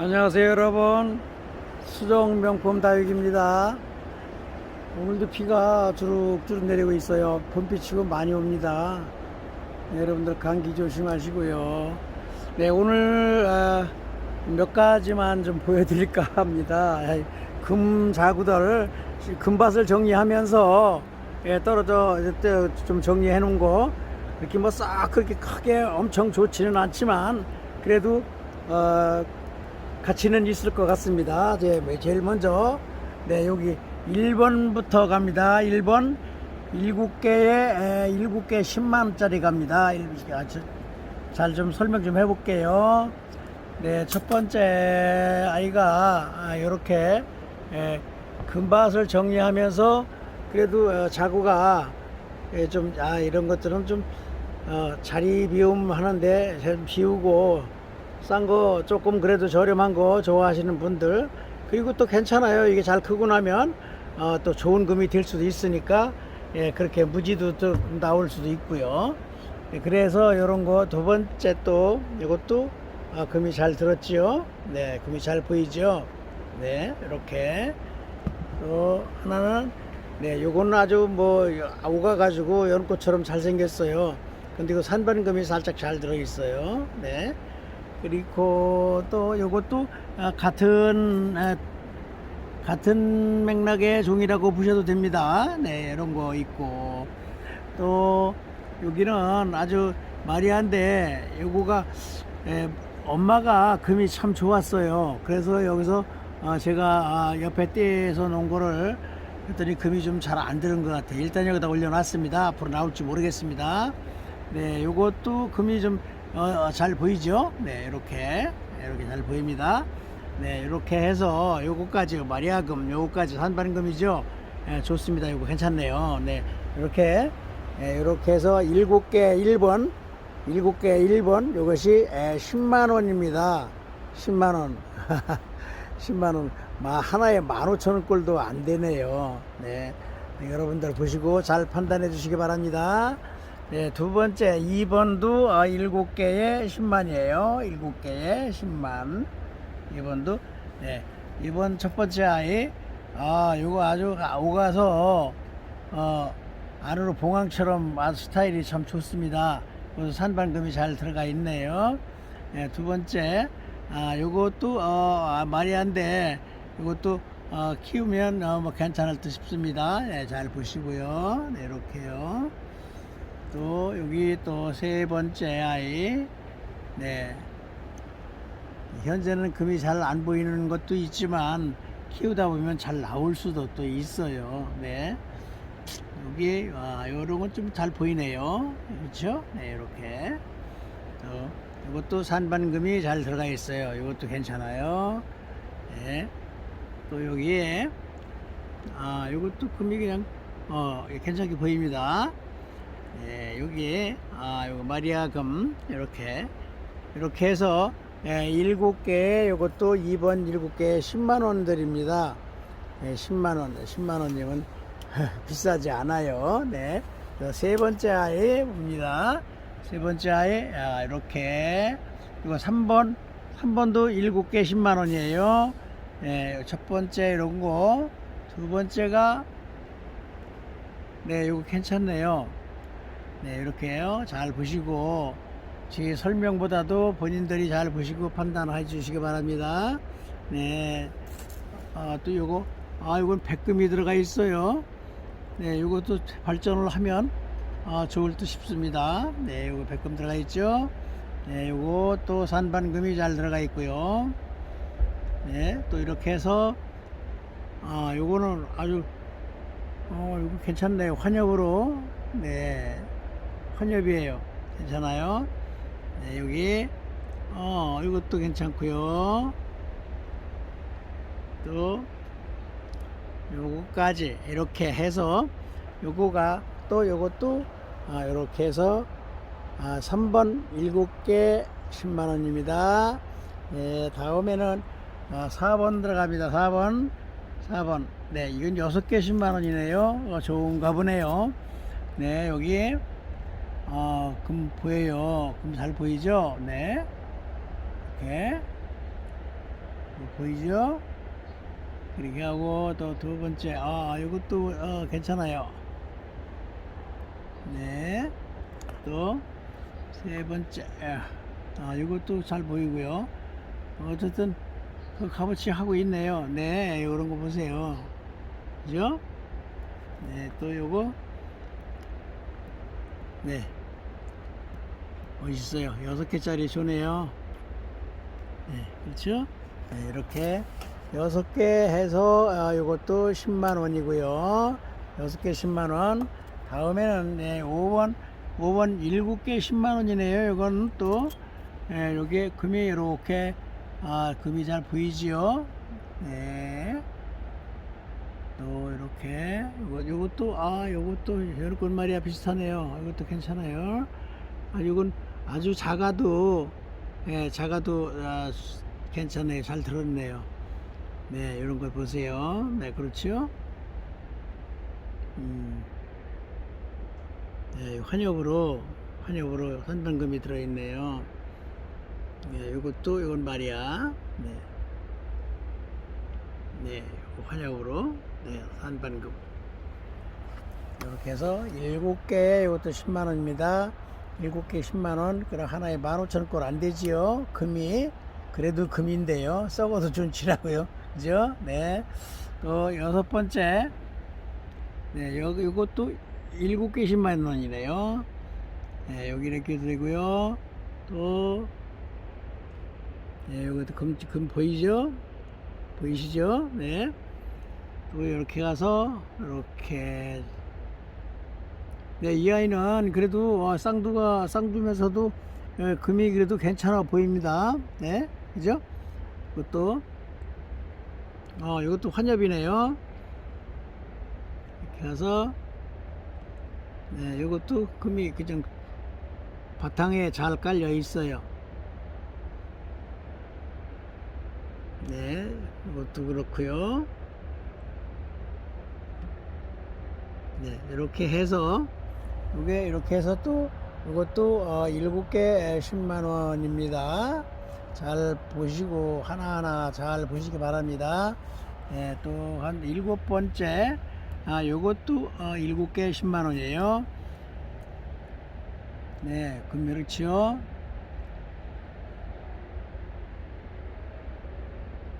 안녕하세요 여러분. 수정 명품 다육입니다. 오늘도 비가 주룩주룩 내리고 있어요. 봄비치고 많이 옵니다. 네, 여러분들 감기 조심하시고요. 네 오늘 아, 몇 가지만 좀 보여드릴까 합니다. 아이, 금 자구들 금밭을 정리하면서 예, 떨어져 좀 정리해 놓은 거 이렇게 뭐 싹 그렇게 크게 엄청 좋지는 않지만 그래도 어, 가치는 있을 것 같습니다. 이제 제일 먼저 네 여기 1번부터 갑니다. 1번 7개에 7개 10만 원짜리 갑니다. 아, 잘좀 설명 좀 해볼게요. 네, 첫 번째 아이가 이렇게 금밭을 정리하면서 그래도 어, 자구가 예, 좀, 아, 이런 것들은 좀, 어, 자리 비움 하는데 좀 비우고 싼 거 조금 그래도 저렴한 거 좋아하시는 분들 그리고 또 괜찮아요. 이게 잘 크고 나면 어, 또 좋은 금이 될 수도 있으니까 예, 그렇게 무지도 또 나올 수도 있고요. 예, 그래서 이런 거 두 번째 또 이것도 아, 금이 잘 들었지요. 네, 금이 잘 보이죠. 네, 이렇게 또 하나는 네, 요거는 아주 뭐 오가 가지고 연꽃처럼 잘 생겼어요. 근데 이거 산반금이 살짝 잘 들어 있어요. 네. 그리고 또 요것도 아, 같은 아, 같은 맥락의 종이라고 보셔도 됩니다. 네, 이런 거 있고 또 여기는 아주 마리한데 요거가 에, 엄마가 금이 참 좋았어요. 그래서 여기서 어, 제가 아, 옆에 떼서 놓은 거를 했더니 금이 좀 잘 안 드는 것 같아요. 일단 여기다 올려놨습니다. 앞으로 나올지 모르겠습니다. 네, 요것도 금이 좀 어, 잘 보이죠? 네, 이렇게 이렇게 잘 보입니다. 네, 이렇게 해서 요거까지 마리아금, 요거까지 산반금이죠. 네, 좋습니다. 요거 괜찮네요. 네, 이렇게 네, 이렇게 해서 일곱 개 1번, 일곱 개 1번 요것이 에, 10만 원입니다. 10만 원. 10만 원. 마 하나에 15,000원 꼴도 안 되네요. 네. 네, 여러분들 보시고 잘 판단해 주시기 바랍니다. 네, 두 번째 2번도 아, 7개에 10만이에요. 7개에 10만. 2번도 네. 이번 첫 번째 아이 아, 요거 아주 오가서 어, 안으로 봉황처럼 아주 스타일이 참 좋습니다. 그래서 산반금이 잘 들어가 있네요. 네, 두 번째 아, 요것도 어, 아, 마리안데 이것도 어, 키우면 어, 뭐 괜찮을 듯 싶습니다. 네, 잘 보시고요. 네, 이렇게요. 또 여기 또 세 번째 아이. 네. 현재는 금이 잘 안 보이는 것도 있지만 키우다 보면 잘 나올 수도 또 있어요. 네. 여기 아 요런 건 좀 잘 보이네요. 그렇죠? 네 이렇게. 또 이것도 산반금이 잘 들어가 있어요. 이것도 괜찮아요. 네 또 여기에 아 이것도 금이 그냥 어 괜찮게 보입니다 예, 여기 아, 요거 마리아금 이렇게 이렇게 해서 예, 7개 요것도 2번 7개 10만 원들입니다. 예, 10만 원. 10만 원이면 비싸지 않아요. 네. 그세 번째 아이 봅니다. 세 번째 아이 아, 이렇게 이거 3번 3번도 7개 10만 원이에요. 예, 첫 번째 이런 거. 두 번째가 네, 이거 괜찮네요. 네, 이렇게요. 잘 보시고 제 설명보다도 본인들이 잘 보시고 판단해 주시기 바랍니다. 네. 아, 또 요거 아, 이건 백금이 들어가 있어요. 네, 요것도 발전을 하면 아, 좋을 듯 싶습니다. 네, 요거 백금 들어가 있죠. 네, 요거 또 산반금이 잘 들어가 있고요. 네, 또 이렇게 해서 아, 요거는 아주 어, 이거 괜찮네요. 환엽으로. 네. 환엽이에요. 괜찮아요? 네, 여기, 어, 이것도 괜찮고요 또, 요거까지 이렇게 해서, 요거가 또 요것도, 아, 이렇게 해서, 아, 3번 7개 10만원입니다. 네, 다음에는, 아, 4번 들어갑니다. 4번. 4번. 네, 이건 6개 10만원이네요. 어, 좋은가 보네요. 네, 여기, 어, 금 보여요. 금 잘 보이죠? 네. 이렇게. 보이죠? 그렇게 하고 또 두 번째 아 이것도 어, 괜찮아요. 네. 또 세 번째 아 이것도 잘 보이고요. 어쨌든 그 값어치 하고 있네요. 네, 이런 거 보세요. 그죠? 네, 또 요거 네. 멋있어요. 여섯 개짜리 쇼네요. 네, 그렇죠? 네, 이렇게 여섯 개 해서 아, 요것도 10만 원이고요. 여섯 개 10만 원. 다음에는 네, 5번 5번 7개 10만 원이네요. 이건 또 예, 여기 금이 이렇게 아, 금이 잘 보이지요? 네. 또 이렇게 요것도 아 요것도 연꽃 말이야 비슷하네요. 이것도 괜찮아요. 아 이건 아주 작아도 예, 작아도 아, 수- 괜찮아요. 잘 들었네요. 네, 이런 걸 보세요. 네, 그렇죠? 음. 네, 환엽으로 환엽으로 선단금이 들어있네요. 네, 이것도 이건 말이야. 네, 네, 환엽으로 네, 산반금. 이렇게 해서 일곱 개 이것도 10만 원입니다. 일곱 개 10만 원. 그럼 하나에 15,000원 안 되지요. 금이 그래도 금인데요. 썩어도 준치라고요. 그죠? 네. 또 여섯 번째. 네, 여기 이것도 일곱 개 10만 원이네요. 네, 여기 이렇게 되고요. 또 네, 이것도 금, 금 보이죠? 보이시죠? 네. 또 이렇게 가서 이렇게 네, 이 아이는 그래도 어, 쌍두가 쌍두면서도 예, 금이 그래도 괜찮아 보입니다. 네, 그죠? 이것도 어, 이것도 환엽이네요. 이렇게 해서 네, 이것도 금이 그냥 바탕에 잘 깔려 있어요. 네, 이것도 그렇고요. 네, 이렇게 해서 이게 이렇게 해서 또 이것도 어, 7개 10만 원입니다. 잘 보시고 하나하나 잘 보시기 바랍니다. 네, 또한 일곱 번째 아 요것도 어, 7개 10만 원이에요. 네, 금메르치요.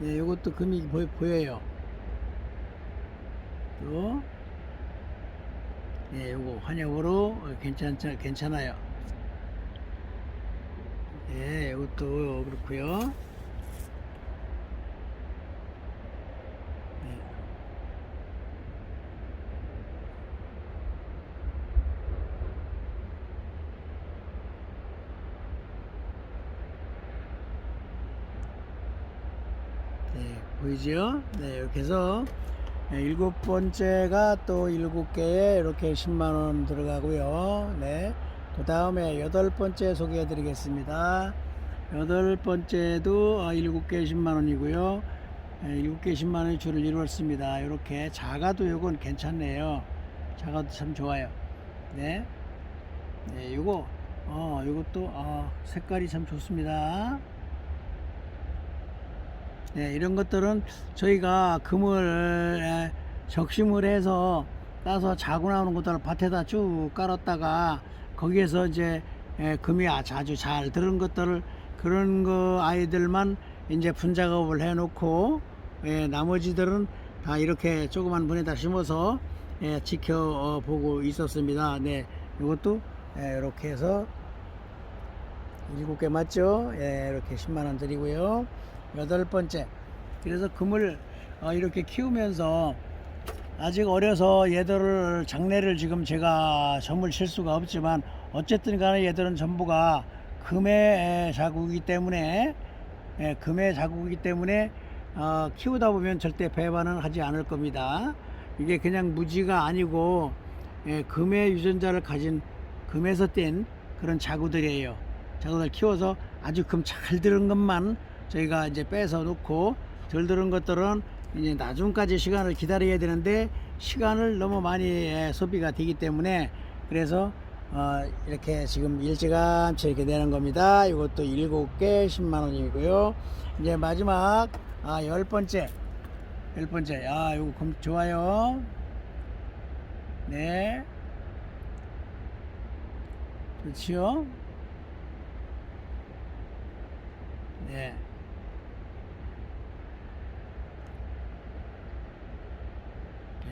네, 요것도 금이 보, 보여요. 또 네, 요거 환엽으로 어, 괜찮자 괜찮아요. 네, 이것도 그렇고요. 네. 네, 보이죠? 네, 이렇게 해서 네, 일곱 번째가 또 일곱 개에 이렇게 10만 원 들어가고요. 네. 그 다음에 여덟 번째 소개해 드리겠습니다. 여덟 번째도 어, 일곱 개 10만 원이고요. 네, 일곱 개 10만 원이 줄을 이루었습니다. 이렇게 작아도 이건 괜찮네요. 작아도 참 좋아요. 네. 네, 요거, 어, 요것도, 어, 색깔이 참 좋습니다. 네, 이런 것들은 저희가 금을 에, 적심을 해서 따서 자고 나오는 것들을 밭에다 쭉 깔았다가 거기에서 이제 에, 금이 아주 아주 잘 들은 것들을 그런 거 아이들만 이제 분작업을 해놓고 예, 나머지들은 다 이렇게 조그만 분에다 심어서 예, 지켜보고 있었습니다. 네, 이것도 예, 이렇게 해서 일곱 개 맞죠? 예, 이렇게 10만 원 드리고요. 여덟 번째. 그래서 금을 어, 이렇게 키우면서 아직 어려서 얘들을 장례를 지금 제가 점을 칠 수가 없지만 어쨌든 간에 얘들은 전부가 금의 자국이기 때문에 예, 금의 자국이기 때문에 어, 키우다 보면 절대 배반은 하지 않을 겁니다. 이게 그냥 무지가 아니고 예, 금의 유전자를 가진 금에서 뗀 그런 자구들이에요. 자구들 키워서 아주 금 잘 들은 것만 저희가 이제 빼서 놓고 덜 들은 것들은 이제 나중까지 시간을 기다려야 되는데 시간을 너무 많이 예, 소비가 되기 때문에 그래서 어, 이렇게 지금 일찌감치 이렇게 내는 겁니다. 이것도 일곱 개 10만 원이고요. 이제 마지막 아, 열 번째. 열 번째. 아, 검, 좋아요. 네. 좋지요? 네.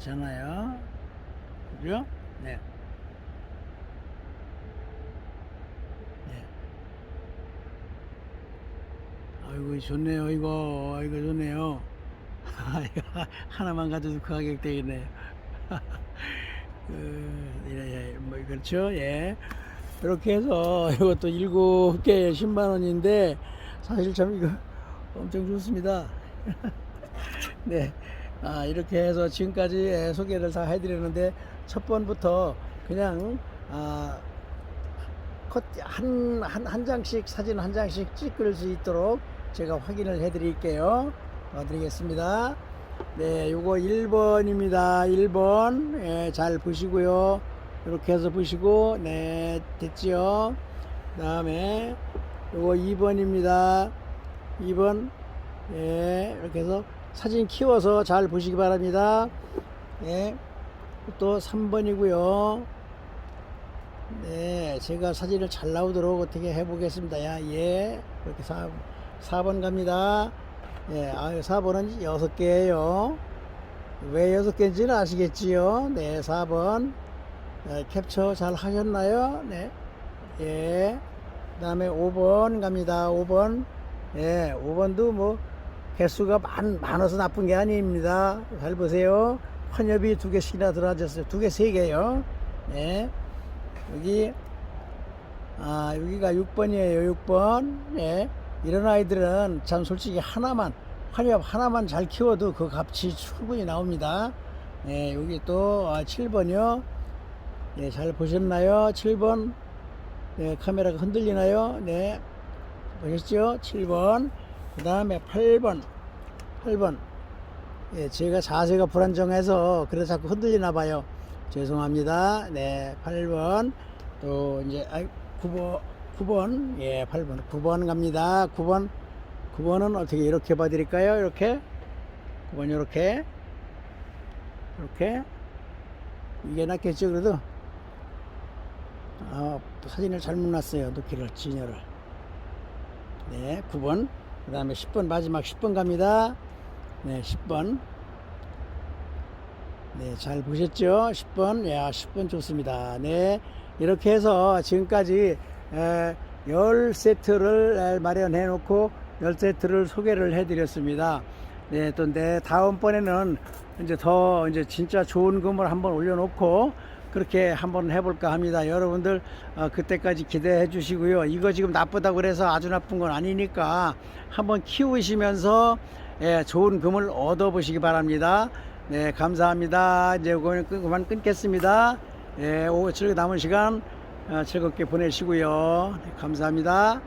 괜찮아요. 그죠? 네. 네. 아이고, 좋네요, 이거. 아이고, 좋네요. 하나만 가져도 그 가격 되겠네요. 그, 예, 예, 뭐, 그렇죠? 예. 이렇게 해서 이것도 일곱 개에 10만 원인데, 사실 참 이거 엄청 좋습니다. 네. 아, 이렇게 해서 지금까지 예, 소개를 다 해드렸는데, 첫 번부터 그냥, 아, 컷, 한, 한, 한 장씩, 사진 한 장씩 찍을 수 있도록 제가 확인을 해 드릴게요. 도와드리겠습니다. 네, 요거 1번입니다. 1번. 예, 잘 보시고요. 이렇게 해서 보시고, 네, 됐지요. 그 다음에 요거 2번입니다. 2번. 예, 이렇게 해서 사진 키워서 잘 보시기 바랍니다. 예, 또 3번이고요. 네, 제가 사진을 잘 나오도록 어떻게 해보겠습니다. 야, 예. 이렇게 4, 4번 갑니다. 예, 아, 4번은 6개예요. 왜 6개인지는 아시겠지요? 네, 4번. 네, 캡처 잘 하셨나요? 네. 예. 그 다음에 5번 갑니다. 5번. 예, 5번도 뭐, 개수가 많, 많아서 나쁜 게 아닙니다. 잘 보세요. 환엽이 두 개씩이나 들어앉았어요. 두 개, 세 개요. 예. 여기 아 여기가 6번이에요. 6번. 예 이런 아이들은 참 솔직히 하나만 환엽 하나만 잘 키워도 그 값이 충분히 나옵니다. 예 여기 또 아, 7번이요. 예잘 보셨나요? 7번. 네. 카메라가 흔들리나요? 네. 보셨죠? 7번 그 다음에 8번 8번 예, 제가 자세가 불안정해서 그래서 자꾸 흔들리나 봐요. 죄송합니다. 네, 8번. 또 이제 아이 9번 9번. 예, 8번. 9번 갑니다. 9번. 9번은 어떻게 이렇게 봐 드릴까요? 이렇게. 9번 이렇게. 이렇게. 이게 낫겠죠, 그래도. 아, 사진을 잘못 놨어요. 놓기를 진열을. 네, 9번. 그 다음에 10번 마지막 10번 갑니다. 네, 10번. 네, 잘 보셨죠? 10번. 야, 10번 좋습니다. 네. 이렇게 해서 지금까지 에, 10세트를 마련해 놓고 10세트를 소개를 해 드렸습니다. 네, 또 내 다음번에는 이제 더 이제 진짜 좋은 금을 한번 올려 놓고 그렇게 한번 해볼까 합니다. 여러분들 어, 그때까지 기대해 주시고요. 이거 지금 나쁘다고 그래서 아주 나쁜 건 아니니까 한번 키우시면서 예, 좋은 금을 얻어 보시기 바랍니다. 네, 감사합니다. 이제 그만 끊겠습니다. 예, 오후 즐거 남은 시간 어, 즐겁게 보내시고요. 네, 감사합니다.